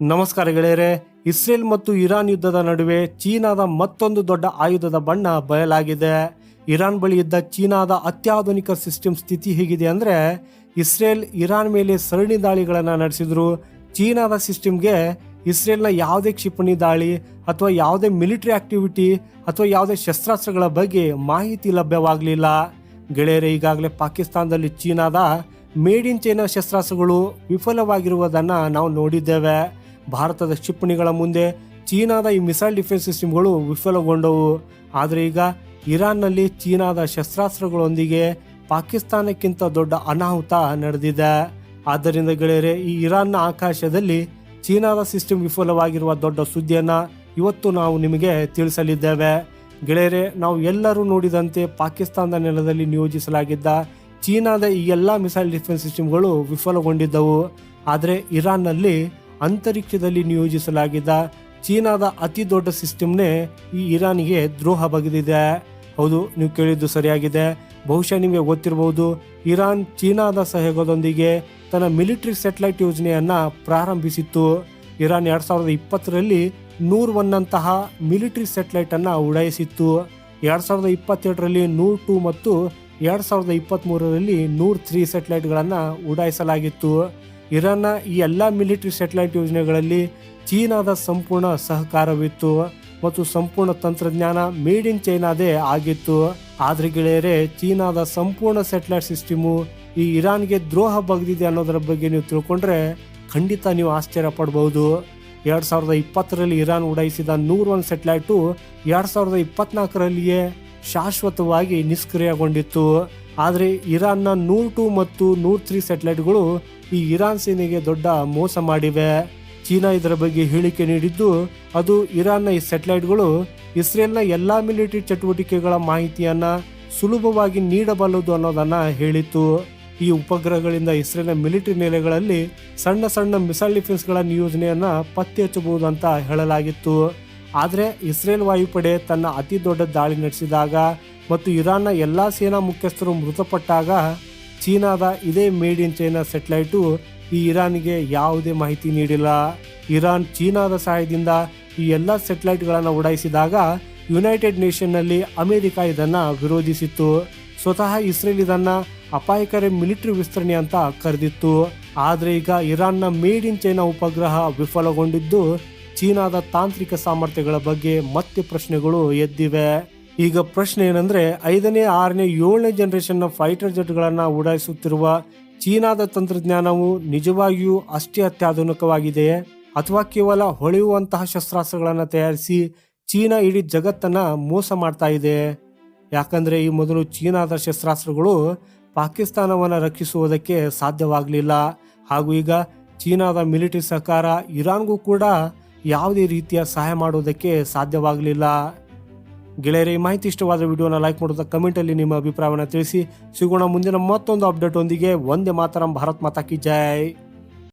ನಮಸ್ಕಾರ ಗೆಳೆಯರೆ, ಇಸ್ರೇಲ್ ಮತ್ತು ಇರಾನ್ ಯುದ್ಧದ ನಡುವೆ ಚೀನಾದ ಮತ್ತೊಂದು ದೊಡ್ಡ ಆಯುಧದ ಬಣ್ಣ ಬಯಲಾಗಿದೆ. ಇರಾನ್ ಬಳಿ ಇದ್ದ ಚೀನಾದ ಅತ್ಯಾಧುನಿಕ ಸಿಸ್ಟಮ್ ಸ್ಥಿತಿ ಹೇಗಿದೆ ಅಂದ್ರೆ, ಇಸ್ರೇಲ್ ಇರಾನ್ ಮೇಲೆ ಸರಣಿ ದಾಳಿಗಳನ್ನು ನಡೆಸಿದ್ರು. ಚೀನಾದ ಸಿಸ್ಟಮ್ಗೆ ಇಸ್ರೇಲ್ನ ಯಾವುದೇ ಕ್ಷಿಪಣಿ ದಾಳಿ ಅಥವಾ ಯಾವುದೇ ಮಿಲಿಟರಿ ಆಕ್ಟಿವಿಟಿ ಅಥವಾ ಯಾವುದೇ ಶಸ್ತ್ರಾಸ್ತ್ರಗಳ ಬಗ್ಗೆ ಮಾಹಿತಿ ಲಭ್ಯವಾಗಲಿಲ್ಲ. ಗೆಳೆಯರೆ, ಈಗಾಗಲೇ ಪಾಕಿಸ್ತಾನದಲ್ಲಿ ಚೀನಾದ ಮೇಡ್ ಇನ್ ಚೈನಾ ಶಸ್ತ್ರಾಸ್ತ್ರಗಳು ವಿಫಲವಾಗಿರುವುದನ್ನು ನಾವು ನೋಡಿದ್ದೇವೆ. ಭಾರತದ ಕ್ಷಿಪಣಿಗಳ ಮುಂದೆ ಚೀನಾದ ಈ ಮಿಸೈಲ್ ಡಿಫೆನ್ಸ್ ಸಿಸ್ಟಮ್ಗಳು ವಿಫಲಗೊಂಡವು. ಆದರೆ ಈಗ ಇರಾನ್ನಲ್ಲಿ ಚೀನಾದ ಶಸ್ತ್ರಾಸ್ತ್ರಗಳೊಂದಿಗೆ ಪಾಕಿಸ್ತಾನಕ್ಕಿಂತ ದೊಡ್ಡ ಅನಾಹುತ ನಡೆದಿದೆ. ಆದ್ದರಿಂದ ಗೆಳೆಯರೆ, ಈ ಇರಾನ್ನ ಆಕಾಶದಲ್ಲಿ ಚೀನಾದ ಸಿಸ್ಟಮ್ ವಿಫಲವಾಗಿರುವ ದೊಡ್ಡ ಸುದ್ದಿಯನ್ನು ಇವತ್ತು ನಾವು ನಿಮಗೆ ತಿಳಿಸಲಿದ್ದೇವೆ. ಗೆಳೆಯರೆ, ನಾವು ಎಲ್ಲರೂ ನೋಡಿದಂತೆ ಪಾಕಿಸ್ತಾನದ ನೆಲದಲ್ಲಿ ನಿಯೋಜಿಸಲಾಗಿದ್ದ ಚೀನಾದ ಈ ಎಲ್ಲ ಮಿಸೈಲ್ ಡಿಫೆನ್ಸ್ ಸಿಸ್ಟಮ್ಗಳು ವಿಫಲಗೊಂಡಿದ್ದವು. ಆದರೆ ಇರಾನ್ನಲ್ಲಿ ಅಂತರಿಕ್ಷದಲ್ಲಿ ನಿಯೋಜಿಸಲಾಗಿದ್ದ ಚೀನಾದ ಅತಿ ದೊಡ್ಡ ಸಿಸ್ಟಮ್ನೇ ಈ ಇರಾನ್ಗೆ ದ್ರೋಹ ಬಗೆದಿದೆ. ಹೌದು, ನೀವು ಕೇಳಿದ್ದು ಸರಿಯಾಗಿದೆ. ಬಹುಶಃ ನಿಮಗೆ ಗೊತ್ತಿರಬಹುದು, ಇರಾನ್ ಚೀನಾದ ಸಹಯೋಗದೊಂದಿಗೆ ತನ್ನ ಮಿಲಿಟರಿ ಸ್ಯಾಟಲೈಟ್ ಯೋಜನೆಯನ್ನು ಪ್ರಾರಂಭಿಸಿತ್ತು. ಇರಾನ್ ಎರಡು ಸಾವಿರದ ಇಪ್ಪತ್ತರಲ್ಲಿ ನೂರ್ ಒನ್ನಂತಹ ಮಿಲಿಟರಿ ಸ್ಯಾಟಲೈಟನ್ನು ಉಡಾಯಿಸಿತ್ತು. ಎರಡು ಸಾವಿರದ ಇಪ್ಪತ್ತೆರಡರಲ್ಲಿ ನೂರ್ ಟೂ ಮತ್ತು ಎರಡು ಸಾವಿರದ ಇಪ್ಪತ್ತ್ಮೂರರಲ್ಲಿ ನೂರ್ ತ್ರೀ ಸ್ಯಾಟಲೈಟ್ಗಳನ್ನು ಉಡಾಯಿಸಲಾಗಿತ್ತು. ಇರಾನ್ನ ಈ ಎಲ್ಲ ಮಿಲಿಟರಿ ಸೆಟಲೈಟ್ ಯೋಜನೆಗಳಲ್ಲಿ ಚೀನಾದ ಸಂಪೂರ್ಣ ಸಹಕಾರವಿತ್ತು ಮತ್ತು ಸಂಪೂರ್ಣ ತಂತ್ರಜ್ಞಾನ ಮೇಡ್ ಇನ್ ಚೈನಾದೇ ಆಗಿತ್ತು. ಆದ್ರೆ ಗೆಳೆಯರೆ, ಚೀನಾದ ಸಂಪೂರ್ಣ ಸೆಟಲೈಟ್ ಸಿಸ್ಟಮು ಈ ಇರಾನ್ಗೆ ದ್ರೋಹ ಬಗ್ದಿದೆ ಅನ್ನೋದರ ಬಗ್ಗೆ ನೀವು ತಿಳ್ಕೊಂಡ್ರೆ ಖಂಡಿತ ನೀವು ಆಶ್ಚರ್ಯ ಪಡಬಹುದು ಎರಡು ಸಾವಿರದ ಇಪ್ಪತ್ತರಲ್ಲಿ ಇರಾನ್ ಉಡಾಯಿಸಿದ ನೂರ ಒಂದು ಸೆಟಲೈಟು ಎರಡು ಸಾವಿರದ ಇಪ್ಪತ್ನಾಲ್ಕರಲ್ಲಿಯೇ ಶಾಶ್ವತವಾಗಿ ನಿಷ್ಕ್ರಿಯಗೊಂಡಿತ್ತು. ಆದರೆ ಇರಾನ್ನ ನೂರ್ ಟು ಮತ್ತು ನೂರ್ ತ್ರೀ ಸೆಟಲೈಟ್ಗಳು ಈ ಇರಾನ್ ಸೇನೆಗೆ ದೊಡ್ಡ ಮೋಸ ಮಾಡಿವೆ. ಚೀನಾ ಇದರ ಬಗ್ಗೆ ಹೇಳಿಕೆ ನೀಡಿದ್ದು, ಅದು ಇರಾನ್ನ ಈ ಸೆಟಲೈಟ್ಗಳು ಇಸ್ರೇಲ್ನ ಎಲ್ಲಾ ಮಿಲಿಟರಿ ಚಟುವಟಿಕೆಗಳ ಮಾಹಿತಿಯನ್ನ ಸುಲಭವಾಗಿ ನೀಡಬಲ್ಲದು ಅನ್ನೋದನ್ನ ಹೇಳಿತ್ತು. ಈ ಉಪಗ್ರಹಗಳಿಂದ ಇಸ್ರೇಲ್ನ ಮಿಲಿಟರಿ ನೆಲೆಗಳಲ್ಲಿ ಸಣ್ಣ ಸಣ್ಣ ಮಿಸೈಲ್ ಡಿಫೆನ್ಸ್ಗಳ ನಿಯೋಜನೆಯನ್ನ ಪತ್ತೆ ಹಚ್ಚಬಹುದು ಅಂತ ಹೇಳಲಾಗಿತ್ತು. ಆದರೆ ಇಸ್ರೇಲ್ ವಾಯುಪಡೆ ತನ್ನ ಅತಿ ದೊಡ್ಡ ದಾಳಿ ನಡೆಸಿದಾಗ ಮತ್ತು ಇರಾನ್ನ ಎಲ್ಲಾ ಸೇನಾ ಮುಖ್ಯಸ್ಥರು ಮೃತಪಟ್ಟಾಗ ಚೀನಾದ ಇದೇ ಮೇಡ್ ಇನ್ ಚೈನಾ ಸೆಟಲೈಟು ಈ ಇರಾನ್ಗೆ ಯಾವುದೇ ಮಾಹಿತಿ ನೀಡಿಲ್ಲ. ಇರಾನ್ ಚೀನಾದ ಸಹಾಯದಿಂದ ಈ ಎಲ್ಲ ಸೆಟಲೈಟ್ಗಳನ್ನು ಉಡಾಯಿಸಿದಾಗ ಯುನೈಟೆಡ್ ನೇಷನ್ನಲ್ಲಿ ಅಮೆರಿಕ ಇದನ್ನು ವಿರೋಧಿಸಿತ್ತು. ಸ್ವತಃ ಇಸ್ರೇಲ್ ಇದನ್ನು ಅಪಾಯಕಾರಿ ಮಿಲಿಟರಿ ವಿಸ್ತರಣೆ ಅಂತ ಕರೆದಿತ್ತು. ಆದ್ರೆ ಈಗ ಇರಾನ್ನ ಮೇಡ್ ಇನ್ ಚೈನಾ ಉಪಗ್ರಹ ವಿಫಲಗೊಂಡಿದ್ದು ಚೀನಾದ ತಾಂತ್ರಿಕ ಸಾಮರ್ಥ್ಯಗಳ ಬಗ್ಗೆ ಮತ್ತೆ ಪ್ರಶ್ನೆಗಳು ಎದ್ದಿವೆ. ಈಗ ಪ್ರಶ್ನೆ ಏನಂದ್ರೆ, ಐದನೇ, ಆರನೇ, ಏಳನೇ ನ ಫೈಟರ್ ಜೆಟ್ಗಳನ್ನು ಉಡಾಯಿಸುತ್ತಿರುವ ಚೀನಾದ ತಂತ್ರಜ್ಞಾನವು ನಿಜವಾಗಿಯೂ ಅಷ್ಟೇ ಅತ್ಯಾಧುನಿಕವಾಗಿದೆಯೇ ಅಥವಾ ಕೇವಲ ಹೊಳೆಯುವಂತಹ ಶಸ್ತ್ರಾಸ್ತ್ರಗಳನ್ನು ತಯಾರಿಸಿ ಚೀನಾ ಇಡೀ ಜಗತ್ತನ್ನ ಮೋಸ ಮಾಡ್ತಾ ಇದೆ? ಯಾಕಂದ್ರೆ ಈ ಮೊದಲು ಚೀನಾದ ಶಸ್ತ್ರಾಸ್ತ್ರಗಳು ಪಾಕಿಸ್ತಾನವನ್ನು ರಕ್ಷಿಸುವುದಕ್ಕೆ ಸಾಧ್ಯವಾಗಲಿಲ್ಲ. ಹಾಗೂ ಈಗ ಚೀನಾದ ಮಿಲಿಟರಿ ಸರ್ಕಾರ ಇರಾನ್ಗೂ ಕೂಡ ಯಾವುದೇ ರೀತಿಯ ಸಹಾಯ ಮಾಡುವುದಕ್ಕೆ ಸಾಧ್ಯವಾಗಲಿಲ್ಲ. ಗೆಳೆಯರೆ, ಈ ಮಾಹಿತಿ ಇಷ್ಟವಾದ ವಿಡಿಯೋನ ಲೈಕ್ ಮಾಡೋದ ಕಮೆಂಟಲ್ಲಿ ನಿಮ್ಮ ಅಭಿಪ್ರಾಯವನ್ನು ತಿಳಿಸಿ. ಸಿಗೋಣ ಮುಂದಿನ ಮತ್ತೊಂದು ಅಪ್ಡೇಟ್ ಒಂದಿಗೆ. ಒಂದೇ ಮಾತರಂ, ಭಾರತ್ ಮಾತಾ ಕಿ ಜೈ.